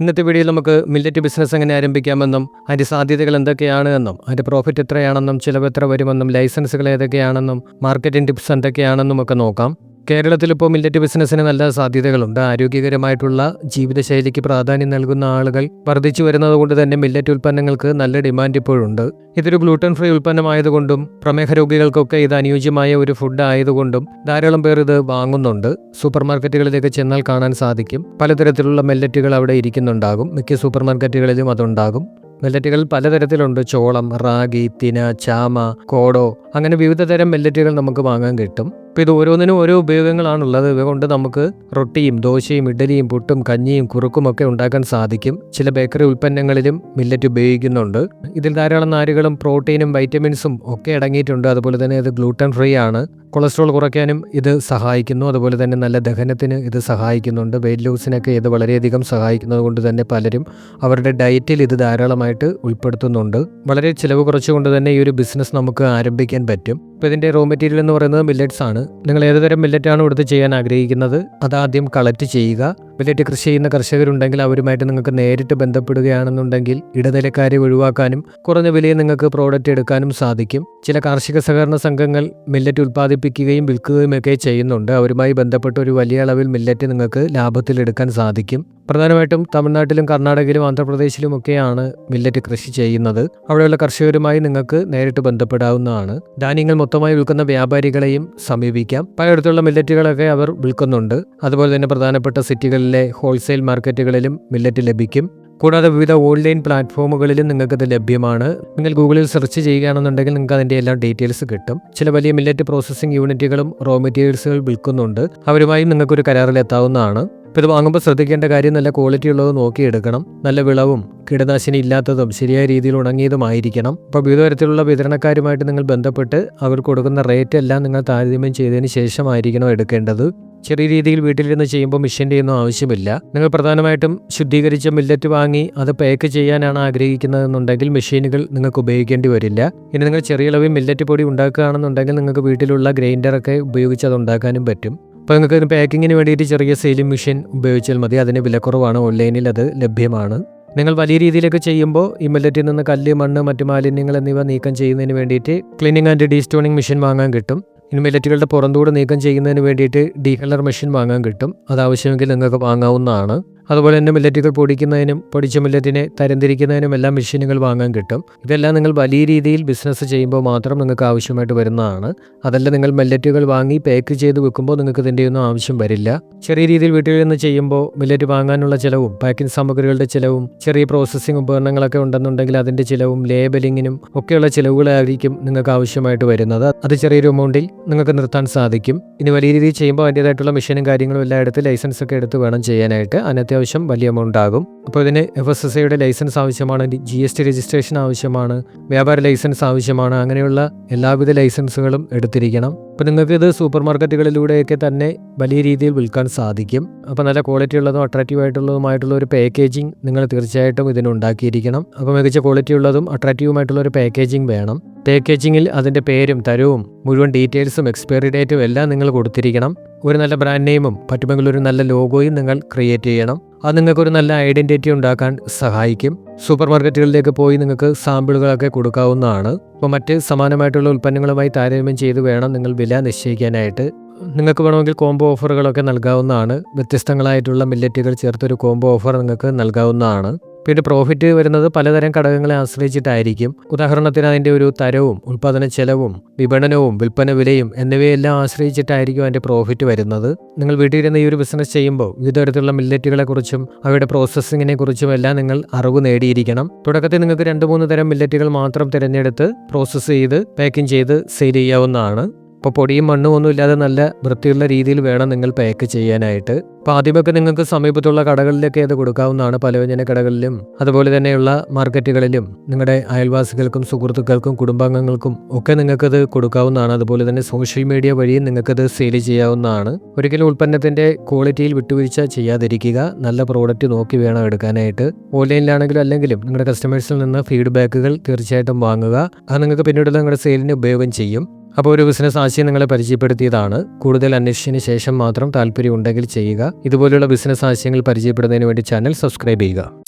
ഇന്നത്തെ വീഡിയോയിൽ നമുക്ക് മില്ലറ്റ് ബിസിനസ് എങ്ങനെ ആരംഭിക്കാമെന്നും അതിന്റെ സാധ്യതകൾ എന്തൊക്കെയാണ് എന്നും അതിന്റെ പ്രോഫിറ്റ് എത്രയാണെന്നും ചിലവ് എത്ര വരുമെന്നും ലൈസൻസുകൾ ഏതൊക്കെയാണെന്നും മാർക്കറ്റിംഗ് ടിപ്സ് എന്തൊക്കെയാണെന്നും ഒക്കെ നോക്കാം. കേരളത്തിൽ ഇപ്പോൾ മില്ലറ്റ് ബിസിനസ്സിന് നല്ല സാധ്യതകളുണ്ട്. ആരോഗ്യകരമായിട്ടുള്ള ജീവിതശൈലിക്ക് പ്രാധാന്യം നൽകുന്ന ആളുകൾ വർദ്ധിച്ചു വരുന്നത് കൊണ്ട് തന്നെ മില്ലറ്റ് ഉൽപ്പന്നങ്ങൾക്ക് നല്ല ഡിമാൻഡ് ഇപ്പോഴുണ്ട്. ഇതൊരു ഗ്ലൂട്ടൻ ഫ്രീ ഉൽപ്പന്നമായതുകൊണ്ടും പ്രമേഹ രോഗികൾക്കൊക്കെ ഇത് അനുയോജ്യമായ ഒരു ഫുഡ് ആയതുകൊണ്ടും ധാരാളം പേർ ഇത് വാങ്ങുന്നുണ്ട്. സൂപ്പർ മാർക്കറ്റുകളിലേക്ക് ചെന്നാൽ കാണാൻ സാധിക്കും. പലതരത്തിലുള്ള മില്ലറ്റുകൾ അവിടെ ഇരിക്കുന്നുണ്ടാകും. മിക്ക സൂപ്പർ മാർക്കറ്റുകളിലും അതുണ്ടാകും. മില്ലറ്റുകൾ പലതരത്തിലുണ്ട്. ചോളം റാഗി തിന ചാമ കോടോ അങ്ങനെ വിവിധ തരം മില്ലറ്റുകൾ നമുക്ക് വാങ്ങാൻ കിട്ടും. അപ്പോൾ ഇത് ഓരോന്നിനും ഓരോ ഉപയോഗങ്ങളാണുള്ളത്. ഇവ കൊണ്ട് നമുക്ക് റൊട്ടിയും ദോശയും ഇഡലിയും പുട്ടും കഞ്ഞിയും കുറുക്കും ഒക്കെ ഉണ്ടാക്കാൻ സാധിക്കും. ചില ബേക്കറി ഉൽപ്പന്നങ്ങളിലും മില്ലറ്റ് ഉപയോഗിക്കുന്നുണ്ട്. ഇതിൽ ധാരാളം നാരുകളും പ്രോട്ടീനും വൈറ്റമിൻസും ഒക്കെ അടങ്ങിയിട്ടുണ്ട്. അതുപോലെ തന്നെ ഇത് ഗ്ലൂട്ടൻ ഫ്രീ ആണ്. കൊളസ്ട്രോൾ കുറയ്ക്കാനും ഇത് സഹായിക്കുന്നു. അതുപോലെ തന്നെ നല്ല ദഹനത്തിന് ഇത് സഹായിക്കുന്നുണ്ട്. വെയിറ്റ് ലോസിനൊക്കെ ഇത് വളരെയധികം സഹായിക്കുന്നത് കൊണ്ട് തന്നെ പലരും അവരുടെ ഡയറ്റിൽ ഇത് ധാരാളമായിട്ട് ഉൾപ്പെടുത്തുന്നുണ്ട്. വളരെ ചിലവ് കുറച്ചുകൊണ്ട് തന്നെ ഈ ഒരു ബിസിനസ് നമുക്ക് ആരംഭിക്കാൻ പറ്റും. ഇപ്പോൾ ഇതിന്റെ റോ മെറ്റീരിയൽ എന്ന് പറയുന്നത് മില്ലറ്റ്സ് ആണ്. നിങ്ങൾ ഏതുതരം മില്ലറ്റാണ് ഇവിടുത്തെ ചെയ്യാൻ ആഗ്രഹിക്കുന്നത്? അതാദ്യം കളക്ട് ചെയ്യുക. മില്ലറ്റ് കൃഷി ചെയ്യുന്ന കർഷകരുണ്ടെങ്കിൽ അവരുമായിട്ട് നിങ്ങൾക്ക് നേരിട്ട് ബന്ധപ്പെടുകയാണെന്നുണ്ടെങ്കിൽ ഇടനിലക്കാരെ ഒഴിവാക്കാനും കുറഞ്ഞ വിലയിൽ നിങ്ങൾക്ക് പ്രോഡക്റ്റ് എടുക്കാനും സാധിക്കും. ചില കാർഷിക സഹകരണ സംഘങ്ങൾ മില്ലറ്റ് ഉൽപ്പാദിപ്പിക്കുകയും വിൽക്കുകയും ഒക്കെ ചെയ്യുന്നുണ്ട്. അവരുമായി ബന്ധപ്പെട്ട് ഒരു വലിയ അളവിൽ മില്ലറ്റ് നിങ്ങൾക്ക് ലാഭത്തിലെടുക്കാൻ സാധിക്കും. പ്രധാനമായിട്ടും തമിഴ്നാട്ടിലും കർണാടകയിലും ആന്ധ്രാപ്രദേശിലും ഒക്കെയാണ് മില്ലറ്റ് കൃഷി ചെയ്യുന്നത്. അവിടെയുള്ള കർഷകരുമായി നിങ്ങൾക്ക് നേരിട്ട് ബന്ധപ്പെടാവുന്നതാണ്. ധാന്യങ്ങൾ മൊത്തമായി വിൽക്കുന്ന വ്യാപാരികളെയും സമീപിക്കാം. പലയിടത്തുള്ള മില്ലറ്റുകളൊക്കെ അവർ വിൽക്കുന്നുണ്ട്. അതുപോലെ തന്നെ പ്രധാനപ്പെട്ട സിറ്റികളിലെ ഹോൾസെയിൽ മാർക്കറ്റുകളിലും മില്ലറ്റ് ലഭിക്കും. കൂടാതെ വിവിധ ഓൺലൈൻ പ്ലാറ്റ്ഫോമുകളിലും നിങ്ങൾക്കത് ലഭ്യമാണ്. നിങ്ങൾ ഗൂഗിളിൽ സെർച്ച് ചെയ്യുകയാണെന്നുണ്ടെങ്കിൽ നിങ്ങൾക്ക് അതിന്റെ എല്ലാ ഡീറ്റെയിൽസ് കിട്ടും. ചില വലിയ മില്ലറ്റ് പ്രോസസ്സിംഗ് യൂണിറ്റുകളും റോ മെറ്റീരിയൽസുകൾ വിൽക്കുന്നുണ്ട്. അവരുമായും നിങ്ങൾക്കൊരു കരാറിൽ എത്താവുന്നതാണ്. ഇപ്പോൾ ഇത് വാങ്ങുമ്പോൾ ശ്രദ്ധിക്കേണ്ട കാര്യം നല്ല ക്വാളിറ്റി ഉള്ളത് നോക്കിയെടുക്കണം. നല്ല വിളവും കീടനാശിനി ഇല്ലാത്തതും ശരിയായ രീതിയിൽ ഉണങ്ങിയതുമായിരിക്കണം അപ്പോൾ വിവിധ തരത്തിലുള്ള വിതരണക്കാരുമായിട്ട് നിങ്ങൾ ബന്ധപ്പെട്ട് അവർ കൊടുക്കുന്ന റേറ്റ് എല്ലാം നിങ്ങൾ താരതമ്യം ചെയ്തതിന് ശേഷമായിരിക്കണം എടുക്കേണ്ടത്. ചെറിയ രീതിയിൽ വീട്ടിലിരുന്ന് ചെയ്യുമ്പോൾ മിഷ്യന്റെ ഒന്നും ആവശ്യമില്ല. നിങ്ങൾ പ്രധാനമായിട്ടും ശുദ്ധീകരിച്ച മില്ലറ്റ് വാങ്ങി അത് പാക്ക് ചെയ്യാനാണ് ആഗ്രഹിക്കുന്നതെന്നുണ്ടെങ്കിൽ മെഷീനുകൾ നിങ്ങൾക്ക് ഉപയോഗിക്കേണ്ടി വരില്ല. ഇനി നിങ്ങൾ ചെറിയ അളവിൽ മില്ലറ്റ് പൊടി ഉണ്ടാക്കുകയാണെന്നുണ്ടെങ്കിൽ നിങ്ങൾക്ക് വീട്ടിലുള്ള ഗ്രൈൻഡറൊക്കെ ഉപയോഗിച്ച് അത് ഉണ്ടാക്കാനും പറ്റും. അപ്പോൾ നിങ്ങൾക്ക് പാക്കിങ്ങിന് വേണ്ടിയിട്ട് ചെറിയ സെയിലിംഗ് മെഷീൻ ഉപയോഗിച്ചാൽ മതി. അതിന് വിലക്കുറവാണ് ഓൺലൈനിൽ അത് ലഭ്യമാണ്. നിങ്ങൾ വലിയ രീതിയിലൊക്കെ ചെയ്യുമ്പോൾ ഈ മില്ലറ്റിൽ നിന്ന് കല്ല് മണ്ണ് മറ്റു മാലിന്യങ്ങൾ എന്നിവ നീക്കം ചെയ്യുന്നതിന് വേണ്ടിയിട്ട് ക്ലീനിങ് ആൻഡ് ഡീസ്റ്റോണിങ് മെഷീൻ വാങ്ങാൻ കിട്ടും. ഇനി മില്ലറ്റുകളുടെ പുറന്തൂട് നീക്കം ചെയ്യുന്നതിന് വേണ്ടിയിട്ട് ഡീഹലർ മെഷീൻ വാങ്ങാൻ കിട്ടും. അത് ആവശ്യമെങ്കിൽ നിങ്ങൾക്ക് വാങ്ങാവുന്നതാണ്. അതുപോലെ തന്നെ മില്ലറ്റുകൾ പൊടിക്കുന്നതിനും പൊടിച്ച മില്ലറ്റിനെ തരംതിരിക്കുന്നതിനും എല്ലാം മെഷീനുകൾ വാങ്ങാൻ കിട്ടും. ഇതെല്ലാം നിങ്ങൾ വലിയ രീതിയിൽ ബിസിനസ് ചെയ്യുമ്പോൾ മാത്രം നിങ്ങൾക്ക് ആവശ്യമായിട്ട് വരുന്നതാണ്. അതല്ല നിങ്ങൾ മില്ലറ്റുകൾ വാങ്ങി പാക്ക് ചെയ്ത് വെക്കുമ്പോൾ നിങ്ങൾക്ക് ഇതിന്റെ ഒന്നും ആവശ്യം വരില്ല. ചെറിയ രീതിയിൽ വീട്ടിൽ നിന്ന് ചെയ്യുമ്പോൾ മില്ലറ്റ് വാങ്ങാനുള്ള ചിലവും പാക്കിംഗ് സാമഗ്രികളുടെ ചിലവും ചെറിയ പ്രോസസ്സിംഗ് ഉപകരണങ്ങളൊക്കെ ഉണ്ടെന്നുണ്ടെങ്കിൽ അതിന്റെ ചിലവും ലേബലിങ്ങിനും ഒക്കെയുള്ള ചിലവുകളായിരിക്കും നിങ്ങൾക്ക് ആവശ്യമായിട്ട് വരുന്നത്. അത് ചെറിയൊരു എമൗണ്ടിൽ നിങ്ങൾക്ക് നിർത്താൻ സാധിക്കും. ഇനി വലിയ രീതിയിൽ ചെയ്യുമ്പോൾ അതിന്റേതായിട്ടുള്ള മെഷീനും കാര്യങ്ങളും എല്ലാം എടുത്ത് ലൈസൻസ് ഒക്കെ എടുത്ത് വേണം ചെയ്യാനായിട്ട്. അതിന് അത്യാവശ്യം വലിയ എമൗണ്ട് ആകും. അപ്പോൾ ഇതിന് എഫ് എസ് എസ് ഐയുടെ ലൈസൻസ് ആവശ്യമാണ് ജി എസ് ടി രജിസ്ട്രേഷൻ ആവശ്യമാണ് വ്യാപാര ലൈസൻസ് ആവശ്യമാണ് അങ്ങനെയുള്ള എല്ലാവിധ ലൈസൻസുകളും എടുത്തിരിക്കണം. അപ്പോൾ നിങ്ങൾക്ക് ഇത് സൂപ്പർ മാർക്കറ്റുകളിലൂടെയൊക്കെ തന്നെ വലിയ രീതിയിൽ വിൽക്കാൻ സാധിക്കും. അപ്പോൾ നല്ല ക്വാളിറ്റി ഉള്ളതും അട്രാക്റ്റീവ് ആയിട്ടുള്ളതുമായിട്ടുള്ള ഒരു പാക്കേജിംഗ് നിങ്ങൾ തീർച്ചയായിട്ടും ഇതിനുണ്ടാക്കിയിരിക്കണം. അപ്പോൾ മികച്ച ക്വാളിറ്റി ഉള്ളതും അട്രാക്റ്റീവുമായിട്ടുള്ള ഒരു പാക്കേജിംഗ് വേണം. പാക്കേജിങ്ങിൽ അതിന്റെ പേരും തരവും മുഴുവൻ ഡീറ്റെയിൽസും എക്സ്പയറി ഡേറ്റും എല്ലാം നിങ്ങൾ കൊടുത്തിരിക്കണം. ഒരു നല്ല ബ്രാൻഡ് നെയിമും പറ്റുമെങ്കിൽ ഒരു നല്ല ലോഗോയും നിങ്ങൾ ക്രിയേറ്റ് ചെയ്യണം. അത് നിങ്ങൾക്കൊരു നല്ല ഐഡന്റിറ്റി ഉണ്ടാക്കാൻ സഹായിക്കും. സൂപ്പർ മാർക്കറ്റുകളിലേക്ക് പോയി നിങ്ങൾക്ക് സാമ്പിളുകളൊക്കെ കൊടുക്കാവുന്നതാണ്. അപ്പോൾ മറ്റ് സമാനമായിട്ടുള്ള ഉൽപ്പന്നങ്ങളുമായി താരതമ്യം ചെയ്ത് വേണം നിങ്ങൾ വില നിശ്ചയിക്കാനായിട്ട്. നിങ്ങൾക്ക് വേണമെങ്കിൽ കോംബോ ഓഫറുകളൊക്കെ നൽകാവുന്നതാണ്. വ്യത്യസ്തങ്ങളായിട്ടുള്ള മില്ലറ്റുകൾ ചേർത്തൊരു കോംബോ ഓഫർ നിങ്ങൾക്ക് നൽകാവുന്നതാണ്. പിന്നെ പ്രോഫിറ്റ് വരുന്നത് പലതരം ഘടകങ്ങളെ ആശ്രയിച്ചിട്ടായിരിക്കും. ഉദാഹരണത്തിന് അതിന്റെ ഒരു തരവും ഉൽപ്പാദന ചെലവും വിപണനവും വിൽപ്പന വിലയും എന്നിവയെല്ലാം ആശ്രയിച്ചിട്ടായിരിക്കും അതിന്റെ പ്രോഫിറ്റ് വരുന്നത്. നിങ്ങൾ വീട്ടിലിരുന്ന് ഈ ഒരു ബിസിനസ് ചെയ്യുമ്പോൾ വിവിധ തരത്തിലുള്ള മില്ലറ്റുകളെ കുറിച്ചും അവയുടെ പ്രോസസ്സിങ്ങിനെ കുറിച്ചും എല്ലാം നിങ്ങൾ അറിവ് നേടിയിരിക്കണം. തുടക്കത്തിൽ നിങ്ങൾക്ക് രണ്ട് മൂന്ന് തരം മില്ലറ്റുകൾ മാത്രം തിരഞ്ഞെടുത്ത് പ്രോസസ്സ് ചെയ്ത് പാക്കിംഗ് ചെയ്ത് സെയിൽ ചെയ്യാവുന്നതാണ്. അപ്പോൾ പൊടിയും മണ്ണും ഒന്നും ഇല്ലാതെ നല്ല വൃത്തിയുള്ള രീതിയിൽ വേണം നിങ്ങൾ പാക്ക് ചെയ്യാനായിട്ട്. അപ്പോൾ ആദ്യമൊക്കെ നിങ്ങൾക്ക് സമീപത്തുള്ള കടകളിലൊക്കെ ഇത് കൊടുക്കാവുന്നതാണ്. പലവ്യഞ്ജന കടകളിലും അതുപോലെ തന്നെയുള്ള മാർക്കറ്റുകളിലും നിങ്ങളുടെ അയൽവാസികൾക്കും സുഹൃത്തുക്കൾക്കും കുടുംബാംഗങ്ങൾക്കും ഒക്കെ നിങ്ങൾക്കത് കൊടുക്കാവുന്നതാണ്. അതുപോലെ തന്നെ സോഷ്യൽ മീഡിയ വഴിയും നിങ്ങൾക്കത് സെയിൽ ചെയ്യാവുന്നതാണ്. ഒരിക്കലും ഉൽപ്പന്നത്തിന്റെ ക്വാളിറ്റിയിൽ വിട്ടുവീഴ്ച ചെയ്യാതിരിക്കുക. നല്ല പ്രോഡക്റ്റ് നോക്കി വേണം എടുക്കാനായിട്ട്. ഓൺലൈനിലാണെങ്കിലും അല്ലെങ്കിലും നിങ്ങളുടെ കസ്റ്റമേഴ്സിൽ നിന്ന് ഫീഡ്ബാക്കുകൾ തീർച്ചയായിട്ടും വാങ്ങുക. അത് നിങ്ങൾക്ക് പിന്നീടുള്ള നിങ്ങളുടെ സെയിലിന് ഉപയോഗം ചെയ്യും. അപ്പോൾ ഒരു ബിസിനസ് ആശയം നിങ്ങളെ പരിചയപ്പെടുത്തിയതാണ്. കൂടുതൽ അന്വേഷിച്ചതിന് ശേഷം മാത്രം താല്പര്യം ഉണ്ടെങ്കിൽ ചെയ്യുക. ഇതുപോലുള്ള ബിസിനസ് ആശയങ്ങൾ പരിചയപ്പെടുന്നതിന് വേണ്ടി ചാനൽ സബ്സ്ക്രൈബ് ചെയ്യുക.